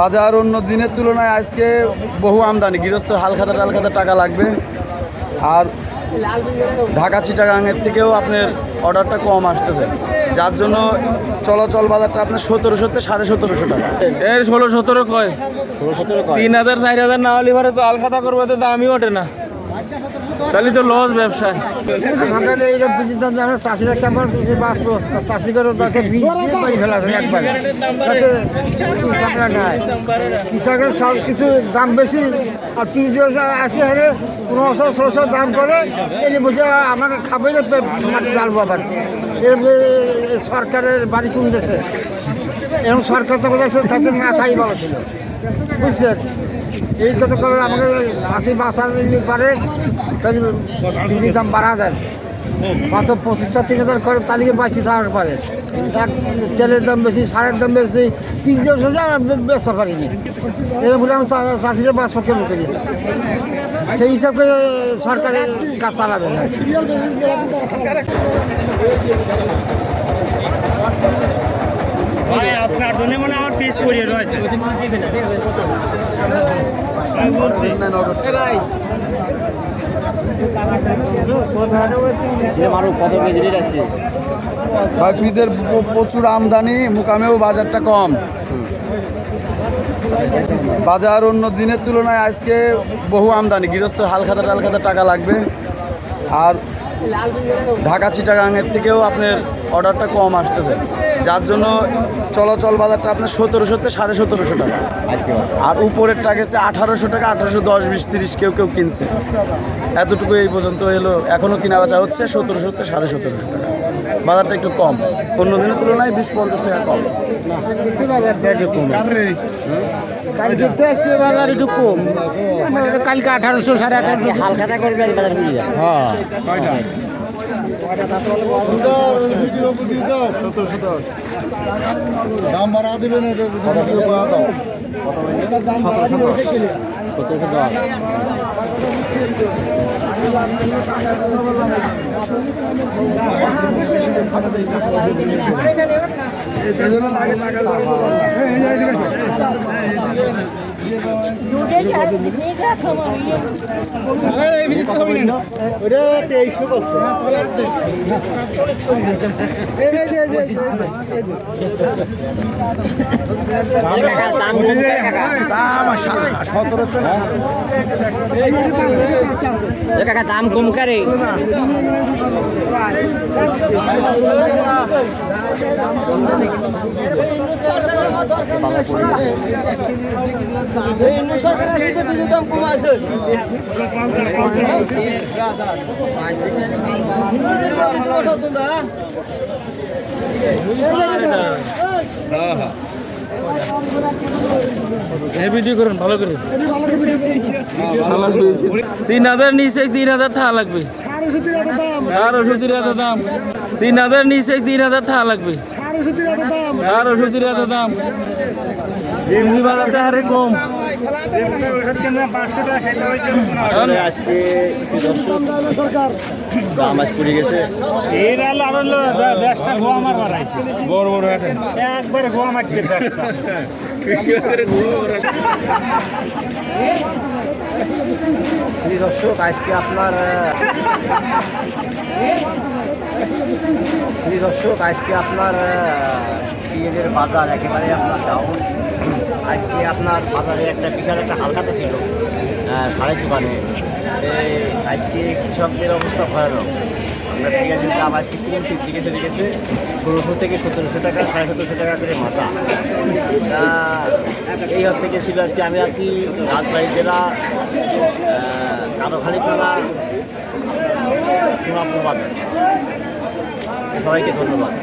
বাজার অন্য দিনের তুলনায় আজকে বহু আমদানি। গৃহস্থ হালখাতা টালখাতা টাকা লাগবে। আর ঢাকা চিটাগাংয়ের থেকেও আপনার অর্ডারটা কম আসতেছে। যার জন্য চলাচল বাজারটা আপনার সতেরোশো থেকে সাড়ে সতেরোশো টাকা। এর ষোলো সতেরো কয়? তিন হাজার চার হাজার না হলে পরে তো আলখাতা করবে তো দামই ওঠে না। তাহলে তো লস ব্যবসায়। আমাদের এই যে বীজের দাম আমরা চাষিরা কেমন বাঁচবো চাষি করে তাকে বীজ দিয়ে ফেলা একবারে। তাতে কৃষকের সব কিছু দাম বেশি আর পিস আসি হারে পনেরোশো ষোলোশো দাম করে এনে বসে আমাকে খাবে না ডালবো আবার। সরকারের বাড়ি কোন দেশে এবং সরকার তো বলেছে ছিল। বুঝছেন? এই কথা করে আমাকে চাষি বাঁচাতে পারে, তাহলে দাম বাড়া যায়। মাত্র পঁচিশটা তিন হাজার করে তালিকে বাঁচি থাকার পারে। তেলের দাম বেশি, সারের দাম বেশি পিজ্জা সোজা বেচতে পারিনি। এর বলে আমি চাষিরা বাঁচ পক্ষে করি সেই হিসাবে সরকারের কাজ চালাবে না। ভাই আপনার জন্য আমার পিস পড়িয়ে রয়েছে। পিসের প্রচুর আমদানি, মুকামেও বাজারটা কম। বাজার অন্য দিনের তুলনায় আজকে বহু আমদানি গৃহস্থ হালখাতা টালখাতা টাকা লাগবে। আর ঢাকা চিটাগাংয়ের থেকেও আপনার অর্ডারটা কম আসতেছে। যার জন্য চলাচল বাজারটা আপনার সতেরোশো থেকে সাড়ে সতেরোশো টাকা। আর উপরেরটা গেছে আঠারোশো টাকা আঠারোশো দশ বিশ তিরিশ কেউ কেউ কিনছে। এতটুকু এই পর্যন্ত এলো এখনও কিনা বেচা হচ্ছে সতেরোশো থেকে সাড়ে সতেরোশো টাকা। বাজারটা একটু কম অন্য দিনের তুলনায় বিশ পঞ্চাশ টাকা কম। কালকে বাজার একটু কম কালকে আঠারোশো সাড়ে আঠারোশো। হালখাতা করবে যায় দাম বাড়া ওটা তেইশশো করছে কাকা দাম কম করে হ্যাঁ ভিডিও করুন ভালো করে। ভালো হয়েছে। তিন হাজার নিচে তিন হাজার থাকা লাগবে। এত দাম। তিন হাজার নিচে তিন হাজার থাকা লাগবে। আর ওষুধের এত দাম। এমনি বাজারটা হারে কম। আজকে পড়ে গেছে। আর দেশটা বাড়াইছে। বড় বড় একবারে দেশটা। প্রিয় দর্শক আজকে আপনার দর্শক আজকে আপনার আহ, বাজার একেবারে আপনার ডাউন আজকে আপনার বাজারে একটা বিশাল একটা হালকাতে ছিল সাড়ে দোকানে আজকে কৃষকদের অবস্থা ভয়ানক। আমরা পেঁয়াজের দাম আজকে তিন ফিফটি গেছে গেছে ষোলোশো থেকে সতেরোশো টাকা সাড়ে সতেরোশো টাকা করে মাথা। এই হচ্ছে গেছিল আজকে আমি আছি রাজবাড়ি জেলা কারোখালি থানা সোনাপুর বাজার। সবাইকে ধন্যবাদ